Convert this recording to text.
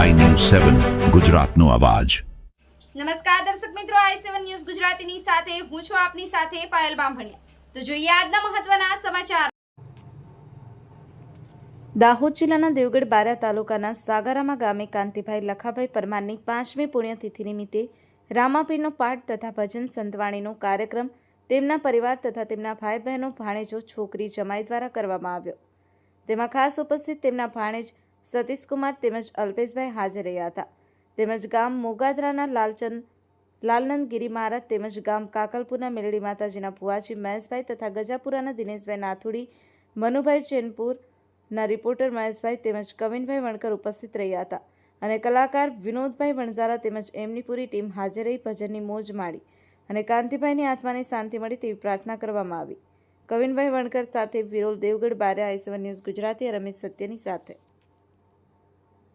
સેવન ગુજરાતનો અવાજ. નમસ્કાર દર્શક મિત્રો આઈ સેવન ન્યૂઝ ગુજરાતીની સાથે હું છું આપની સાથે પાયલ બામભણિયા. તો જોઈએ આજના મહત્વના સમાચાર. દાહોદ જિલ્લાના દેવગઢ બારા તાલુકાના સાગારામા ગામે કાંતિભાઈ લખાભાઈ પરમારની પાંચમી પુણ્યતિથિ નિમિત્તે રામાપીરનો પાઠ તથા ભજન સંતવાણીનો કાર્યક્રમ તેમના પરિવાર તથા તેમના ભાઈ બહેનો ભાણેજો છોકરી જમાઈ દ્વારા કરવામાં આવ્યો. તેમાં ખાસ ઉપસ્થિત તેમના ભાણેજ સતીશકુમાર તેમજ અલ્પેશભાઈ હાજર રહ્યા હતા. તેમજ ગામ મોગાદરાના લાલચંદ લાલનંદ ગિરી મહારાજ તેમજ ગામ કાકલપુરના મેલડી માતાજીના ભુવાજી મહેશભાઈ તથા ગજાપુરાના દિનેશભાઈ નાથુડી, મનુભાઈ ચેનપુરના રિપોર્ટર મહેશભાઈ તેમજ કવિનભાઈ વણકર ઉપસ્થિત રહ્યા હતા અને કલાકાર વિનોદભાઈ વણઝારા તેમજ એમની પૂરી ટીમ હાજર રહી ભજનની મોજ માણી અને કાંતિભાઈની આત્માને શાંતિ મળી તેવી પ્રાર્થના કરવામાં આવી. કવિનભાઈ વણકર સાથે વિરોલ દેવગઢ, બારે આઈસેવન ન્યૂઝ ગુજરાતી, રમેશ સત્યની સાથે.